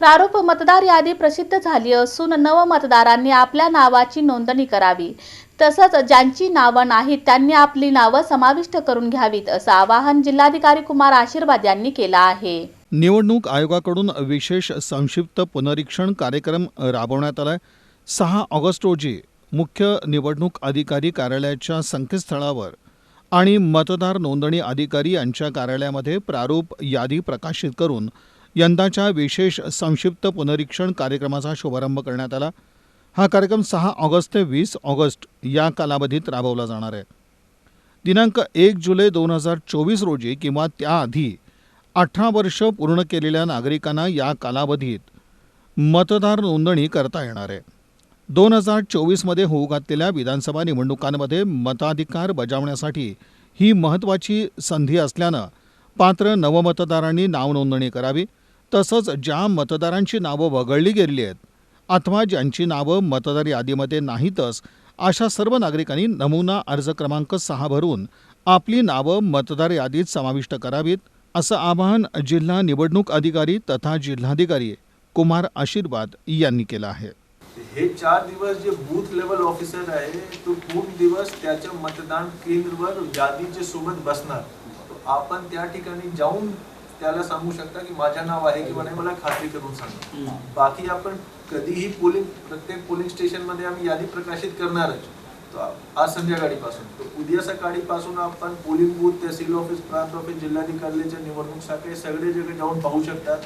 प्रारूप मतदार यादी प्रसिद्ध झाली असून नव मतदारांनी आपल्या नावाची नोंदणी करावी. तसंच ज्यांची नावं नाहीत त्यांनी आपली नावं समाविष्ट करून घ्यावीत असं आवाहन जिल्हाधिकारी कुमार आशीर्वाद यांनी केलं आहे. निवडणूक आयोगाकडून विशेष संक्षिप्त पुनरीक्षण कार्यक्रम राबवण्यात आलाय. सहा ऑगस्ट रोजी मुख्य निवडणूक अधिकारी कार्यालयाच्या संकेतस्थळावर आणि मतदार नोंदणी अधिकारी यांच्या कार्यालयामध्ये प्रारूप यादी प्रकाशित करून यंदाच्या विशेष संक्षिप्त पुनरीक्षण कार्यक्रमाचा शुभारंभ करण्यात आला. हा कार्यक्रम सहा ऑगस्ट ते वीस ऑगस्ट या कालावधीत राबवला जाणार आहे. दिनांक एक जुलै दोन हजार चोवीस रोजी किंवा त्याआधी अठरा वर्ष पूर्ण केलेल्या नागरिकांना या कालावधीत मतदार नोंदणी करता येणार आहे. दोन हजार चोवीसमध्ये होऊ घातलेल्या विधानसभा निवडणुकांमध्ये मताधिकार बजावण्यासाठी ही महत्त्वाची संधी असल्यानं पात्र नवमतदारांनी नाव नोंदणी करावी. तसंच ज्या मतदारांची नावं वगळली गेलेली आहेत अथवा ज्यांची नावं मतदार यादीमध्ये नाहीतच अशा सर्व नागरिकांनी नमुना अर्ज क्रमांक सहा भरून आपली नावं मतदार यादीत समाविष्ट करावीत असं आवाहन जिल्हा निवडणूक अधिकारी तथा जिल्हाधिकारी कुमार आशीर्वाद यांनी केलं आहे. हे चार दिवस जे बूथ लेवल ऑफिसर आहे तो पूर्ण दिवस त्याच्या मतदान केंद्रवर यादीच्या सोबत बसणार. आपण त्या ठिकाणी जाऊन त्याला सांगू शकता की माझं नाव आहे किंवा नाही मला खात्री करून सांगा. बाकी आपण कधीही पोलिंग प्रत्येक पोलिंग स्टेशनमध्ये आम्ही यादी प्रकाशित करणारच. तो आज संध्याकाळीपासून. तर उद्या सकाळीपासून आपण पोलिंग बूथ तहसील ऑफिस प्रांत ऑफिस जिल्हाधिकाऱ्याच्या निवडणूक शाखे सगळे जगह जाऊन पाहू शकतात.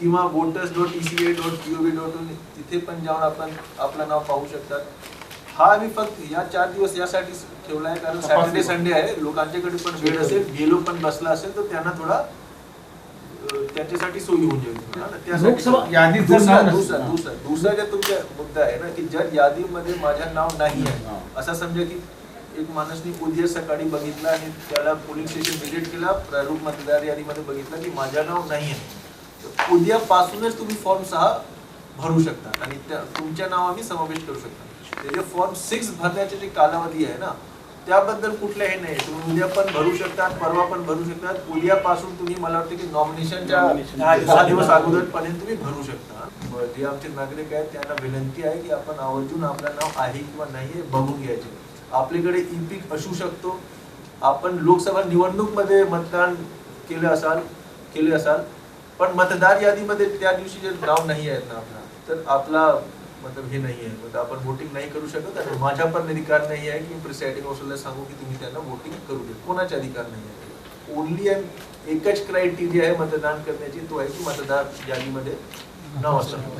किंवा voters dot E C A dot P O V dot in तिथे पण जाऊन आपण आपलं नाव पाहू शकतात. हा आम्ही फक्त या चार दिवस यासाठी ठेवला आहे कारण सॅटर्डे संडे आहे. लोकांच्याकडे पण वेळ असेल. गेलो पण बसला असेल तर त्यांना थोडा त्याच्यासाठी सोयी होऊन जाईल. हा दुसरा नाव दुसरा नसेल. दुसरा दुसरा जे तुमचा मुद्दा आहे ना की जर यादीमध्ये माझं नाव नाही आहे असा समजा की एक माणूसनी उद्या सकाळी बघितला आणि त्याला पोलिंग स्टेशन व्हिजिट केला प्रारूप मतदार यादीमध्ये बघितलं की माझं नाव नाही आहे तर उद्यापासूनच तुम्ही फॉर्म सहा भरू शकता. आणि त्या तुमच्या नाव आम्ही समावेश करू शकता. त्याचे फॉर्म सिक्स भरण्याचे जे कालावधी आहे ना त्याबद्दल कुठल्याही नाही. तुम्ही उद्या पण भरू शकतात परवा पण भरू शकतात. उद्यापासून तुम्ही मला वाटतं की नॉमिनेशनच्या. दहा दिवस अगोदरपर्यंत तुम्ही भरू शकता. जे आमचे नागरिक आहेत त्यांना विनंती आहे की आपण आवर्जून आपलं नाव आहे किंवा नाही हे बघून घ्यायचे. आपल्याकडे ई पीक असू शकतो. आपण लोकसभा निवडणूकमध्ये मतदान केलं असाल केले असाल पण मतदार यादीमध्ये त्या दिवशी जे नाव नाही आहेत ना आपला तर आपला मतलब हे नाही आहे म्हणजे आपण वोटिंग नाही करू शकत आणि माझ्या पण अधिकार नाही आहे की मी प्रिसाइडिंग ऑफिसरला सांगू की तुम्ही त्यांना वोटिंग करू दे कोणाचा अधिकार नाही आहे ओनली एकच क्रायटेरिया आहे मतदान करण्याची तो आहे की मतदार यादीमध्ये नाव असणं